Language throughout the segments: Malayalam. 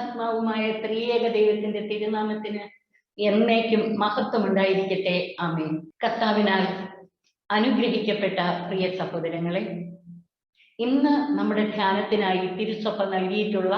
പരിശുദ്ധാത്മാവുമായ ത്രിയേക ദൈവത്തിന്റെ തിരുനാമത്തിന് എന്നേക്കും മഹത്വം ഉണ്ടായിരിക്കട്ടെ ആമേൻ. കർത്താവിനാൽ അനുഗ്രഹിക്കപ്പെട്ട പ്രിയ സഹോദരങ്ങളെ ഇന്ന് നമ്മുടെ ധ്യാനത്തിനായി തിരുസഭ നൽകിയിട്ടുള്ള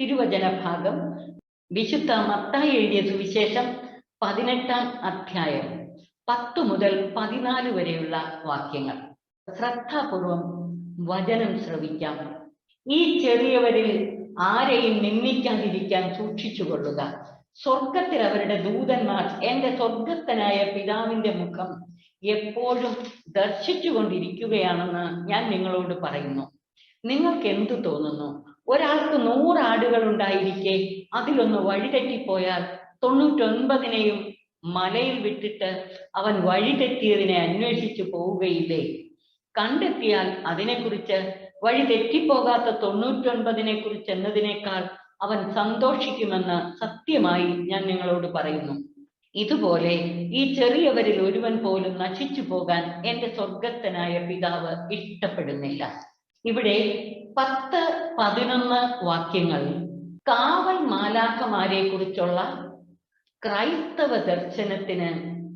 തിരുവചന ഭാഗം വിശുദ്ധ മത്തായി എഴുതിയ സുവിശേഷം പതിനെട്ടാം അധ്യായം പത്തു മുതൽ പതിനാല് വരെയുള്ള വാക്യങ്ങൾ. ശ്രദ്ധാപൂർവം വചനം ശ്രവിക്കാം. ഈ ചെറിയവരിൽ ആരെയും നിന്ദിക്കാതിരിക്കാൻ സൂക്ഷിച്ചു കൊള്ളുക. സ്വർഗത്തിൽ അവരുടെ ദൂതന്മാർ എന്റെ സ്വർഗസ്ഥനായ പിതാവിന്റെ മുഖം എപ്പോഴും ദർശിച്ചുകൊണ്ടിരിക്കുകയാണെന്ന് ഞാൻ നിങ്ങളോട് പറയുന്നു. നിങ്ങൾക്ക് എന്തു തോന്നുന്നു? ഒരാൾക്ക് നൂറ് ആടുകൾ ഉണ്ടായിരിക്കെ അതിലൊന്ന് വഴിതെറ്റിപ്പോയാൽ തൊണ്ണൂറ്റൊൻപതിനെയും മലയിൽ വിട്ടിട്ട് അവൻ വഴിതെറ്റിയതിനെ അന്വേഷിച്ചു പോവുകയില്ലേ? കണ്ടെത്തിയാൽ അതിനെക്കുറിച്ച് വഴി തെറ്റിപ്പോകാത്ത തൊണ്ണൂറ്റൊൻപതിനെ കുറിച്ച് എന്നതിനേക്കാൾ അവൻ സന്തോഷിക്കുമെന്ന് സത്യമായി ഞാൻ നിങ്ങളോട് പറയുന്നു. ഇതുപോലെ ഈ ചെറിയവരിൽ ഒരുവൻ പോലും നശിച്ചു പോകാൻ എന്റെ സ്വർഗസ്ഥനായ പിതാവ് ഇഷ്ടപ്പെടുന്നില്ല. ഇവിടെ പത്ത് പതിനൊന്ന് വാക്യങ്ങൾ. കാവൽ മാലാഖമാരെ കുറിച്ചുള്ള ക്രൈസ്തവ ദർശനത്തിന്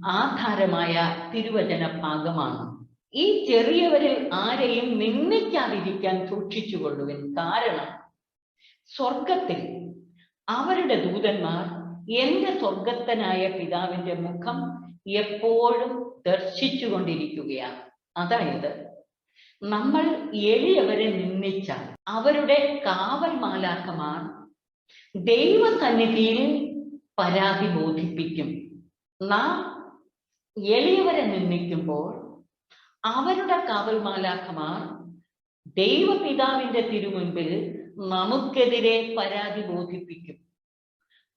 ആധാരമായ തിരുവചന ഭാഗമാണ് ഈ ചെറിയവരിൽ ആരെയും നിന്ദിക്കാതിരിക്കാൻ സൂക്ഷിച്ചുകൊള്ളുവിൻ കാരണം സ്വർഗത്തിൽ അവരുടെ ദൂതന്മാർ എന്റെ സ്വർഗത്തനായ പിതാവിന്റെ മുഖം എപ്പോഴും ദർശിച്ചുകൊണ്ടിരിക്കുകയാണ് അതായത് നമ്മൾ എളിയവരെ നിന്ദിച്ചാൽ അവരുടെ കാവൽ മാലാക്കമാർ ദൈവസന്നിധിയിൽ പരാതി ബോധിപ്പിക്കും. നാം എളിയവരെ നിന്ദിക്കുമ്പോൾ അവരുടെ കാവൽ മാലാഖമാർ ദൈവപിതാവിന്റെ തിരുമുൻപിൽ നമുക്കെതിരെ പരാതി ബോധിപ്പിക്കും.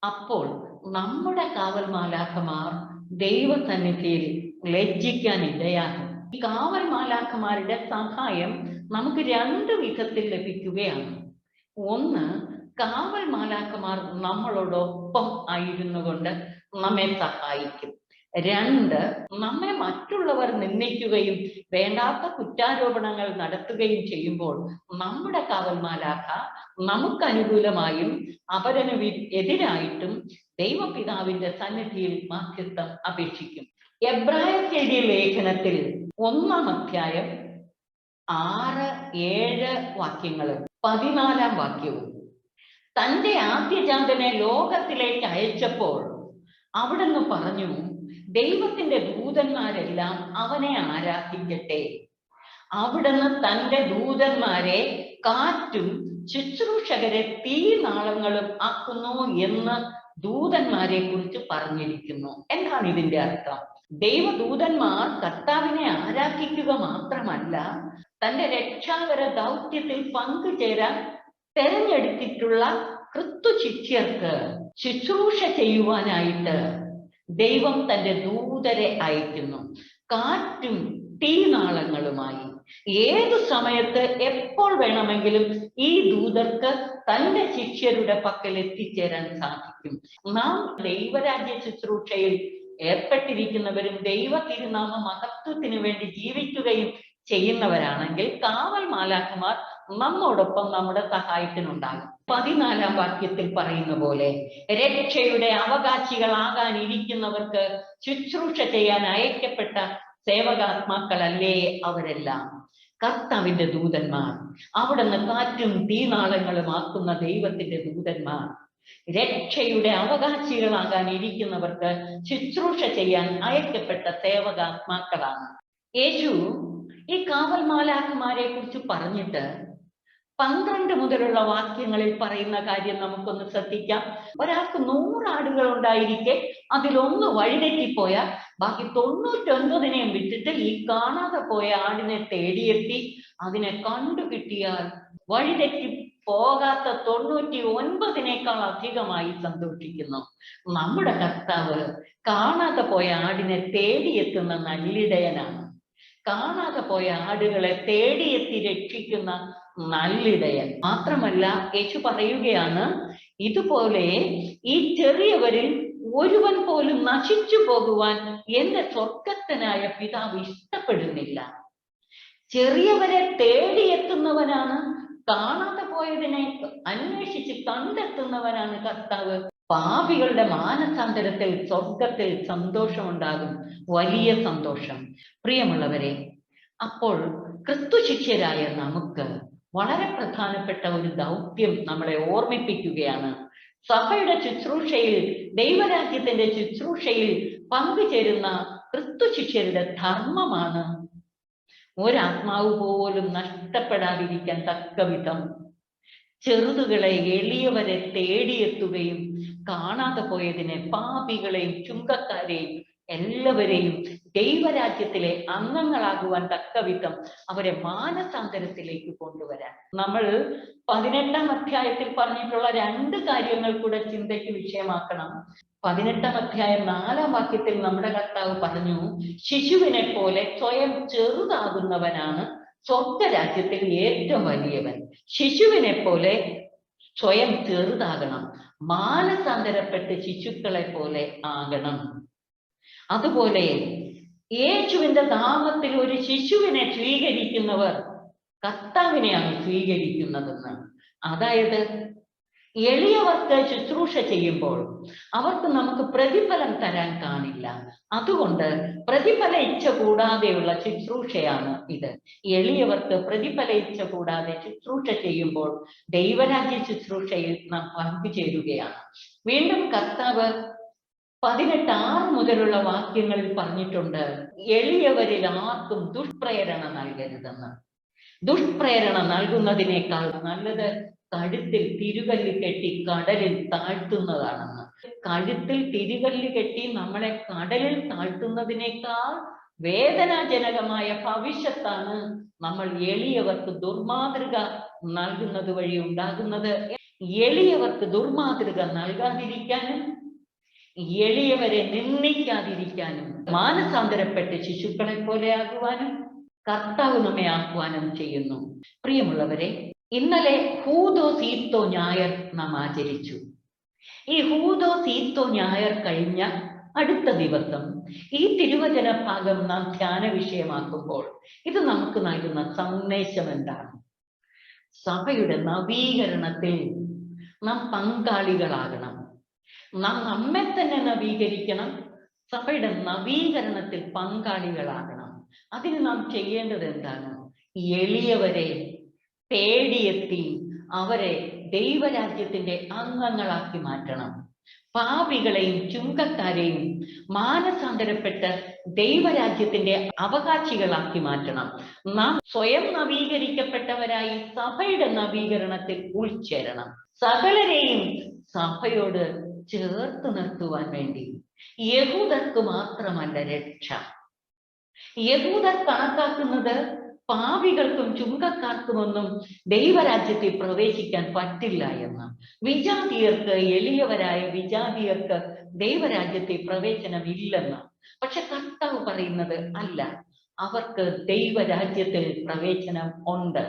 അപ്പോൾ നമ്മുടെ കാവൽ മാലാഖമാർ ദൈവസന്നിധിയിൽ ലജ്ജിക്കാൻ ഇടയാകും. ഈ കാവൽ സഹായം നമുക്ക് രണ്ട് വിധത്തിൽ ലഭിക്കുകയാണ്. ഒന്ന് കാവൽ മാലാഖമാർ നമ്മളോടൊപ്പം ആയിരുന്നു കൊണ്ട് നമ്മെ സഹായിക്കും. രണ്ട് നമ്മെ മറ്റുള്ളവർ നിന്ദിക്കുകയും വേണ്ടാത്ത കുറ്റാരോപണങ്ങൾ നടത്തുകയും ചെയ്യുമ്പോൾ നമ്മുടെ കാവൽമാലാക്ക നമുക്ക് അനുകൂലമായും എതിരായിട്ടും ദൈവപിതാവിന്റെ സന്നിധിയിൽ മാധ്യസ്ഥം അപേക്ഷിക്കും. എബ്രായ ലേഖനത്തിൽ ഒന്നാം അധ്യായം ആറ് ഏഴ് വാക്യങ്ങൾ പതിനാലാം വാക്യവും. തന്റെ ആദ്യജാതനെ ലോകത്തിലേക്ക് അയച്ചപ്പോൾ അവിടുന്ന് പറഞ്ഞു ദൈവത്തിന്റെ ദൂതന്മാരെല്ലാം അവനെ ആരാധിക്കട്ടെ. അവിടുന്ന് തന്റെ ദൂതന്മാരെ കാറ്റും ശുശ്രൂഷകരെ തീനാളങ്ങളും ആക്കുന്നു എന്ന് ദൂതന്മാരെ കുറിച്ച് പറഞ്ഞിരിക്കുന്നു. എന്താണ് ഇതിന്റെ അർത്ഥം? ദൈവദൂതന്മാർ കർത്താവിനെ ആരാധിക്കുക മാത്രമല്ല തന്റെ രക്ഷാകര ദൗത്യത്തിൽ പങ്കുചേരാൻ തെരഞ്ഞെടുത്തിട്ടുള്ള ക്രിസ്തുശിഷ്യർക്ക് ശുശ്രൂഷ ചെയ്യുവാനായിട്ട് ദൈവം തന്റെ ദൂതരെ അയക്കുന്നു. കാറ്റും തീനാളങ്ങളുമായി. ഏതു സമയത്ത് എപ്പോൾ വേണമെങ്കിലും ഈ ദൂതർക്ക് തന്റെ ശിഷ്യരുടെ പക്കൽ എത്തിച്ചേരാൻ സാധിക്കും. നാം ദൈവരാജ്യ ശുശ്രൂഷയിൽ ഏർപ്പെട്ടിരിക്കുന്നവരും ദൈവ തിരുനാമ മഹത്വത്തിന് വേണ്ടി ജീവിക്കുകയും ചെയ്യുന്നവരാണെങ്കിൽ കാവൽ മാലാഖമാർ നമ്മോടൊപ്പം നമ്മുടെ സഹായത്തിനുണ്ടാകും. പതിനാലാം വാക്യത്തിൽ പറയുന്ന പോലെ രക്ഷയുടെ അവകാശികളാകാൻ ഇരിക്കുന്നവർക്ക് ശുശ്രൂഷ ചെയ്യാൻ അയക്കപ്പെട്ട സേവകാത്മാക്കളല്ലേ അവരെല്ലാം? കർത്താവിന്റെ ദൂതന്മാർ അവിടുന്ന് കാറ്റും തീനാളങ്ങളും ആക്കുന്ന ദൈവത്തിന്റെ ദൂതന്മാർ രക്ഷയുടെ അവകാശികളാകാൻ ഇരിക്കുന്നവർക്ക് ശുശ്രൂഷ ചെയ്യാൻ അയക്കപ്പെട്ട സേവകാത്മാക്കളാണ്. യേശു ഈ കാവൽമാലാക്കുമാരെ കുറിച്ച് പറഞ്ഞിട്ട് പന്ത്രണ്ട് മുതലുള്ള വാക്യങ്ങളിൽ പറയുന്ന കാര്യം നമുക്കൊന്ന് ശ്രദ്ധിക്കാം. ഒരാൾക്ക് നൂറ് ആടുകൾ ഉണ്ടായിരിക്കെ അതിലൊന്ന് വഴിതെറ്റിപ്പോയാൽ ബാക്കി തൊണ്ണൂറ്റൊൻപതിനെയും വിട്ടിട്ട് ഈ കാണാതെ പോയ ആടിനെ തേടിയെത്തി. അതിനെ കണ്ടുകിട്ടിയാൽ വഴിതെറ്റി പോകാത്ത തൊണ്ണൂറ്റി ഒൻപതിനേക്കാൾ അധികമായി സന്തോഷിക്കുന്നു. നമ്മുടെ കർത്താവ് കാണാതെ പോയ ആടിനെ തേടിയെത്തുന്ന നല്ലിടയനാണ്. കാണാതെ പോയ ആടുകളെ തേടിയെത്തി രക്ഷിക്കുന്ന നല്ലിടയൻ. മാത്രമല്ല യേശു പറയുകയാണ് ഇതുപോലെ ഈ ചെറിയവരിൽ ഒരുവൻ പോലും നശിച്ചു പോകുവാൻ എന്റെ സ്വർഗത്തനായ പിതാവ് ഇഷ്ടപ്പെടുന്നില്ല. ചെറിയവരെ തേടിയെത്തുന്നവനാണ് കാണാതെ പോയതിനെ അന്വേഷിച്ച് കണ്ടെത്തുന്നവനാണ് കർത്താവ്. പാപികളുടെ മാനസാന്തരത്തിൽ സ്വർഗത്തിൽ സന്തോഷമുണ്ടാകും വലിയ സന്തോഷം. പ്രിയമുള്ളവരെ അപ്പോൾ ക്രിസ്തു ശിഷ്യരായ നമുക്ക് വളരെ പ്രധാനപ്പെട്ട ഒരു ദൗത്യം നമ്മളെ ഓർമ്മിപ്പിക്കുകയാണ്. സഭയുടെ ശുശ്രൂഷയിൽ ദൈവരാജ്യത്തിന്റെ ശുശ്രൂഷയിൽ പങ്കുചേരുന്ന ക്രിസ്തു ശിഷ്യരുടെ ധർമ്മമാണ് ഒരാത്മാവ് പോലും നഷ്ടപ്പെടാതിരിക്കാൻ തക്ക വിധം. ചെറുതുകളെ എളിയവരെ തേടിയെത്തുകയും കാണാതെ പോയതിനെ പാപികളെയും ചുങ്കക്കാരെയും എല്ലാവരെയും ദൈവരാജ്യത്തിലെ അംഗങ്ങളാകുവാൻ തക്കവിധം അവരെ മാനസാന്തരത്തിലേക്ക് കൊണ്ടുവരാൻ. നമ്മൾ പതിനെട്ടാം അധ്യായത്തിൽ പറഞ്ഞിട്ടുള്ള രണ്ട് കാര്യങ്ങൾ കൂടെ ചിന്തയ്ക്ക് വിഷയമാക്കണം. പതിനെട്ടാം അധ്യായം നാലാം വാക്യത്തിൽ നമ്മുടെ കർത്താവ് പറഞ്ഞു ശിശുവിനെ പോലെ സ്വയം ചെറുതാകുന്നവനാണ് സ്വർഗരാജ്യത്തിൽ ഏറ്റവും വലിയവൻ. ശിശുവിനെ പോലെ സ്വയം ചെറുതാകണം. മാനസാന്തരപ്പെട്ട് ശിശുക്കളെ പോലെ ആകണം. അതുപോലെ യേശുവിന്റെ നാമത്തിൽ ഒരു ശിശുവിനെ സ്വീകരിക്കുന്നവർ കർത്താവിനെയാണ് സ്വീകരിക്കുന്നതെന്ന്. അതായത് എളിയവർക്ക് ശുശ്രൂഷ ചെയ്യുമ്പോൾ അവർക്ക് നമുക്ക് പ്രതിഫലം തരാൻ കാണില്ല. അതുകൊണ്ട് പ്രതിഫല ഇച്ഛ കൂടാതെയുള്ള ശുശ്രൂഷയാണ് ഇത്. എളിയവർക്ക് പ്രതിഫല ഇച്ഛ കൂടാതെ ശുശ്രൂഷ ചെയ്യുമ്പോൾ ദൈവരാജ്യ ശുശ്രൂഷയിൽ നാം പങ്കുചേരുകയാണ്. വീണ്ടും കർത്താവ് പതിനെട്ട് ആറ് മുതലുള്ള വാക്യങ്ങളിൽ പറഞ്ഞിട്ടുണ്ട് എളിയവരിൽ ആർക്കും ദുഷ്പ്രേരണ നൽകരുതെന്ന്. ദുഷ്പ്രേരണ നൽകുന്നതിനേക്കാൾ നല്ലത് കഴുത്തിൽ തിരുകല്ല് കെട്ടി കടലിൽ താഴ്ത്തുന്നതാണെന്ന്. കഴുത്തിൽ തിരുകല്ല് കെട്ടി നമ്മളെ കടലിൽ താഴ്ത്തുന്നതിനേക്കാൾ വേദനാജനകമായ ഭവിഷ്യത്താണ് നമ്മൾ എളിയവർക്ക് ദുർമാതൃക നൽകുന്നത് വഴി ഉണ്ടാകുന്നത്. എളിയവർക്ക് ദുർമാതൃക നൽകാതിരിക്കാനും എളിയവരെ നിന്ദിക്കാതിരിക്കാനും മാനസാന്തരപ്പെട്ട് ശിശുക്കളെ പോലെ ആകുവാനും കർത്താവ് നമ്മെ ആഹ്വാനം ചെയ്യുന്നു. പ്രിയമുള്ളവരെ ഇന്നലെ ഹൂതോ സീത്തോ ഞായർ നാം ആചരിച്ചു. ഈ ഹൂതോ സീത്തോ ഞായർ കഴിഞ്ഞ അടുത്ത ദിവസം ഈ തിരുവചന ഭാഗം നാം ധ്യാന വിഷയമാക്കുമ്പോൾ ഇത് നമുക്ക് നൽകുന്ന സന്ദേശം എന്താണ്? സഭയുടെ നവീകരണത്തിൽ നാം പങ്കാളികളാകണം. നാം നമ്മെ തന്നെ നവീകരിക്കണം. സഭയുടെ നവീകരണത്തിൽ പങ്കാളികളാകണം. അതിന് നാം ചെയ്യേണ്ടത് എന്താണ്? എളിയവരെ തേടിയെത്തി അവരെ ദൈവരാജ്യത്തിന്റെ അംഗങ്ങളാക്കി മാറ്റണം. പാപികളെയും ചുങ്കക്കാരെയും മാനസാന്തരപ്പെട്ട ദൈവരാജ്യത്തിന്റെ അവകാശികളാക്കി മാറ്റണം. നാം സ്വയം നവീകരിക്കപ്പെട്ടവരായി സഭയുടെ നവീകരണത്തിൽ ഉൾച്ചേരണം. സകലരെയും സഭയോട് ചേർത്ത് നിർത്തുവാൻ വേണ്ടി. യഹൂദർക്ക് മാത്രമല്ല രക്ഷ. യഹൂദർ കണക്കാക്കുന്നത് പാവികൾക്കും ചുങ്കക്കാർക്കുമൊന്നും ദൈവരാജ്യത്തിൽ പ്രവേശിക്കാൻ പറ്റില്ല എന്ന്. വിജാതിയർക്ക് എളിയവരായ വിജാതിയർക്ക് ദൈവരാജ്യത്തിൽ പ്രവേശനമില്ലെന്ന്. പക്ഷെ കർത്താവ് പറയുന്നത് അല്ല. അവർക്ക് ദൈവരാജ്യത്തിൽ പ്രവേശനം ഉണ്ട്.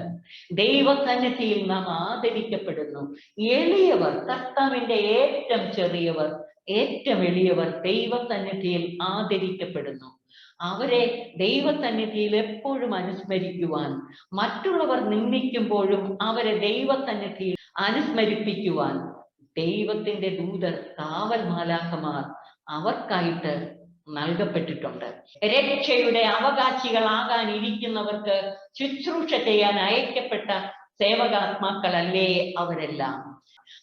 ദൈവസന്നിധിയിൽ നാം ആദരിക്കപ്പെടുന്നു. എളിയവർ കർത്താവിന്റെ ഏറ്റവും ചെറിയവർ ഏറ്റവും എളിയവർ ദൈവസന്നിധിയിൽ ആദരിക്കപ്പെടുന്നു. അവരെ ദൈവസന്നിധിയിൽ എപ്പോഴും അനുസ്മരിക്കുവാൻ മറ്റുള്ളവർ നിന്ദിക്കുമ്പോഴും അവരെ ദൈവസന്നിധിയിൽ അനുസ്മരിപ്പിക്കുവാൻ ദൈവത്തിന്റെ ദൂതർ കാവൽ മാലാഖമാർ അവർക്കായിട്ട് നൽകപ്പെട്ടിട്ടുണ്ട്. രക്ഷയുടെ അവകാശികളാകാൻ ഇരിക്കുന്നവർക്ക് ശുശ്രൂഷ ചെയ്യാൻ അയക്കപ്പെട്ട സേവകാത്മാക്കളല്ലേ അവരെല്ലാം?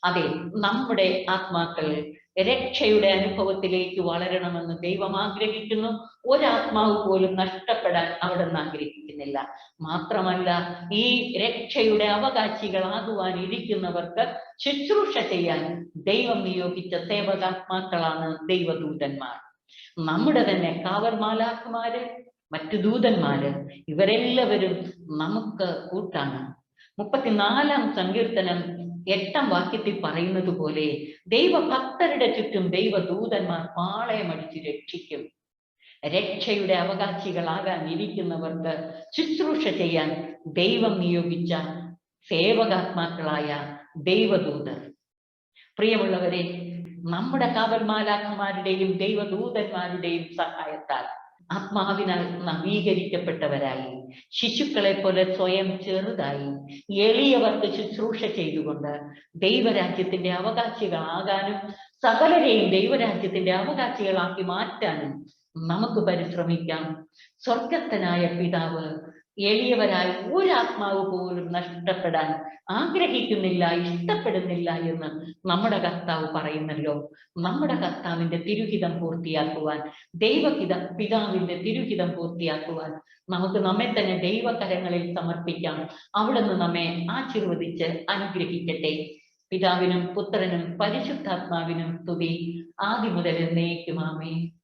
അതെ നമ്മുടെ ആത്മാക്കൾ രക്ഷയുടെ അനുഭവത്തിലേക്ക് വളരണമെന്ന് ദൈവം ആഗ്രഹിക്കുന്നു. ഒരാത്മാവ് പോലും നഷ്ടപ്പെടാൻ അവിടെ നിന്ന് ആഗ്രഹിക്കുന്നില്ല. മാത്രമല്ല ഈ രക്ഷയുടെ അവകാശികളാകുവാൻ ഇരിക്കുന്നവർക്ക് ശുശ്രൂഷ ചെയ്യാൻ ദൈവം നിയോഗിച്ച സേവകാത്മാക്കളാണ് ദൈവദൂതന്മാർ. നമ്മുടെ തന്നെ കാവൽമാലാഖമാര് മറ്റു ദൂതന്മാര് ഇവരെല്ലാവരും നമുക്ക് കൂട്ടാണ്. മുപ്പത്തിനാലാം സങ്കീർത്തനം എട്ടാം വാക്യത്തിൽ പറയുന്നത് പോലെ ദൈവഭക്തരുടെ ചുറ്റും ദൈവദൂതന്മാർ പാളയമടിച്ച് രക്ഷിക്കും. രക്ഷയുടെ അവകാശികളാകാൻ ഇരിക്കുന്നവർക്ക് ശുശ്രൂഷ ചെയ്യാൻ ദൈവം നിയോഗിച്ച സേവകാത്മാക്കളായ ദൈവദൂതർ. പ്രിയമുള്ളവരെ നമ്മുടെ കാവൽമാലാഖമാരുടെയും ദൈവദൂതന്മാരുടെയും സഹായത്താൽ ആത്മാവിനാൽ നവീകരിക്കപ്പെട്ടവരായി. ശിശുക്കളെ പോലെ സ്വയം ചെറുതായി എളിയവർക്ക് ശുശ്രൂഷ ചെയ്തുകൊണ്ട് ദൈവരാജ്യത്തിന്റെ അവകാശികളാകാനും സകലരെയും ദൈവരാജ്യത്തിന്റെ അവകാശികളാക്കി മാറ്റാനും നമുക്ക് പരിശ്രമിക്കാം. സ്വർഗസ്ഥനായ പിതാവ് എളിയവരായ ഒരാത്മാവ് പോലും നഷ്ടപ്പെടാൻ ആഗ്രഹിക്കുന്നില്ല ഇഷ്ടപ്പെടുന്നില്ല എന്ന് നമ്മുടെ കർത്താവ് പറയുന്നല്ലോ. നമ്മുടെ കർത്താവിന്റെ തിരുഹിതം പൂർത്തിയാക്കുവാൻ ദൈവഹിത പിതാവിന്റെ തിരുഹിതം പൂർത്തിയാക്കുവാൻ നമുക്ക് നമ്മെ തന്നെ ദൈവകരങ്ങളിൽ സമർപ്പിക്കാം. അവിടുന്ന് നമ്മെ ആശീർവദിച്ച് അനുഗ്രഹിക്കട്ടെ. പിതാവിനും പുത്രനും പരിശുദ്ധാത്മാവിനും തുതി ആദ്യം മുതൽ എന്നേക്കുമാമേ